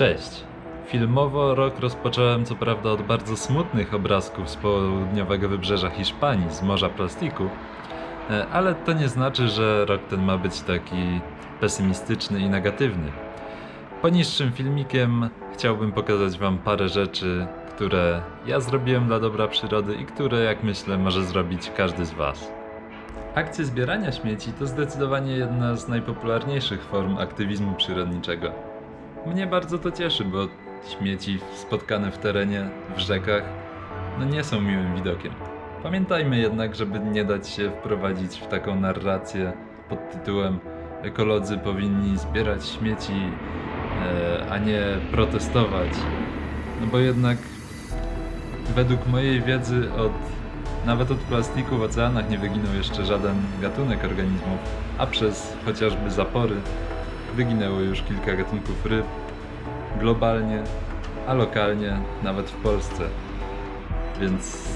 Cześć. Filmowo rok rozpocząłem co prawda od bardzo smutnych obrazków z południowego wybrzeża Hiszpanii, z Morza Plastiku, e, ale to nie znaczy, że rok ten ma być taki pesymistyczny i negatywny. Poniższym filmikiem chciałbym pokazać Wam parę rzeczy, które ja zrobiłem dla dobra przyrody i które, jak myślę, może zrobić każdy z Was. Akcje zbierania śmieci to zdecydowanie jedna z najpopularniejszych form aktywizmu przyrodniczego. Mnie bardzo to cieszy, bo śmieci spotkane w terenie, w rzekach, no nie są miłym widokiem. Pamiętajmy jednak, żeby nie dać się wprowadzić w taką narrację pod tytułem ekolodzy powinni zbierać śmieci, e, a nie protestować. No bo jednak według mojej wiedzy od nawet od plastiku w oceanach nie wyginął jeszcze żaden gatunek organizmów, a przez chociażby zapory wyginęło już kilka gatunków ryb globalnie, a lokalnie nawet w Polsce. Więc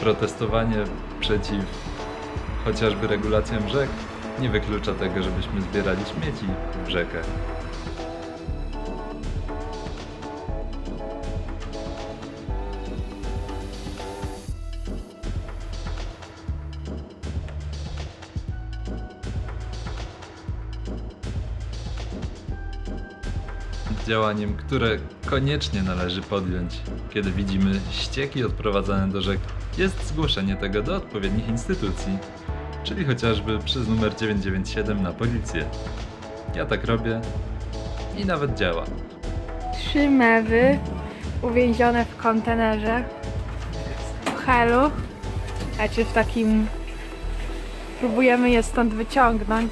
protestowanie przeciw chociażby regulacjom rzek nie wyklucza tego, żebyśmy zbierali śmieci w rzekach. Działaniem, które koniecznie należy podjąć, kiedy widzimy ścieki odprowadzane do rzek, jest zgłoszenie tego do odpowiednich instytucji, czyli chociażby przez numer 997 na policję. Ja tak robię i nawet działa. Trzy mewy uwięzione w kontenerze w helu, a czy w takim próbujemy je stąd wyciągnąć.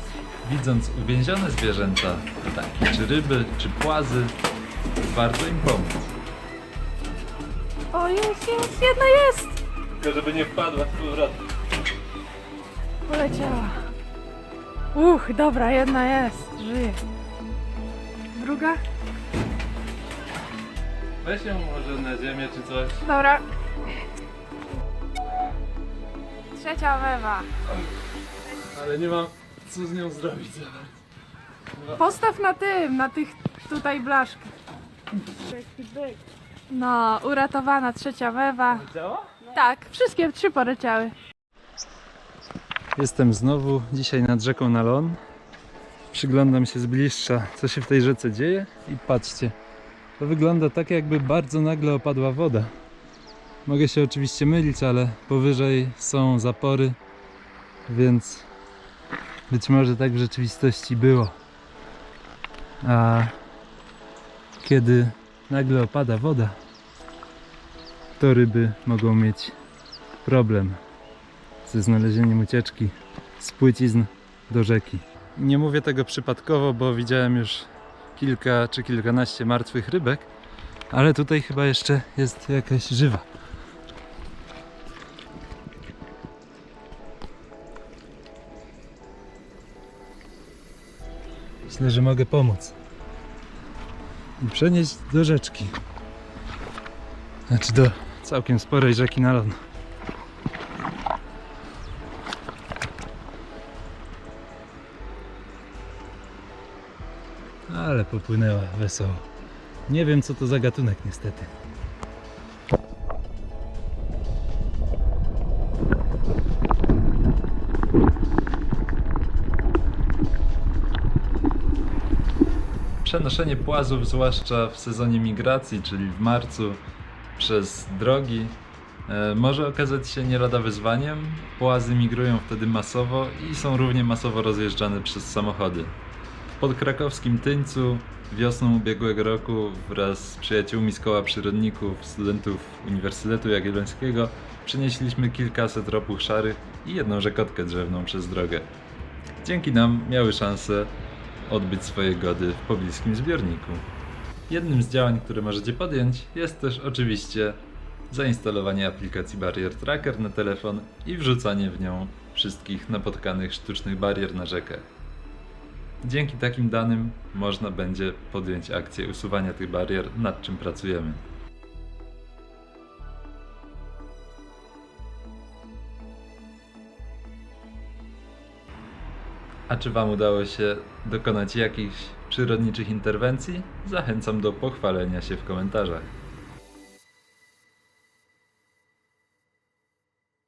Widząc uwięzione zwierzęta, ptaki czy ryby, czy płazy, warto im pomóc. O jest, jest, jedna jest! Tylko żeby nie wpadła z powrotem. Poleciała. Uch, dobra, jedna jest, żyje. Druga? Weź ją może na ziemię czy coś. Dobra. Trzecia mewa. Ale nie mam co z nią zrobić. Postaw na tym, na tych tutaj blaszkach. No, uratowana trzecia mewa. Działa? Tak, wszystkie trzy poleciały. Jestem znowu dzisiaj nad rzeką Nalon. Przyglądam się z bliższa, co się w tej rzece dzieje i patrzcie. To wygląda tak, jakby bardzo nagle opadła woda. Mogę się oczywiście mylić, ale powyżej są zapory, więc być może tak w rzeczywistości było. A kiedy nagle opada woda, to ryby mogą mieć problem ze znalezieniem ucieczki z płycizn do rzeki. Nie mówię tego przypadkowo, bo widziałem już kilka czy kilkanaście martwych rybek, ale tutaj chyba jeszcze jest jakaś żywa. Myślę, że mogę pomóc. I przenieść do rzeczki. Znaczy do całkiem sporej rzeki Nalon. Ale popłynęła wesoło. Nie wiem co to za gatunek niestety. Przenoszenie płazów, zwłaszcza w sezonie migracji, czyli w marcu, przez drogi, e, może okazać się nie lada wyzwaniem. Płazy migrują wtedy masowo i są równie masowo rozjeżdżane przez samochody. W podkrakowskim Tyńcu wiosną ubiegłego roku wraz z przyjaciółmi z koła przyrodników, studentów Uniwersytetu Jagiellońskiego przenieśliśmy kilkaset ropuch szarych i jedną rzekotkę drzewną przez drogę. Dzięki nam miały szansę odbyć swoje gody w pobliskim zbiorniku. Jednym z działań, które możecie podjąć jest też oczywiście zainstalowanie aplikacji Barrier Tracker na telefon i wrzucanie w nią wszystkich napotkanych sztucznych barier na rzekach. Dzięki takim danym można będzie podjąć akcję usuwania tych barier, nad czym pracujemy. A czy Wam udało się dokonać jakichś przyrodniczych interwencji? Zachęcam do pochwalenia się w komentarzach.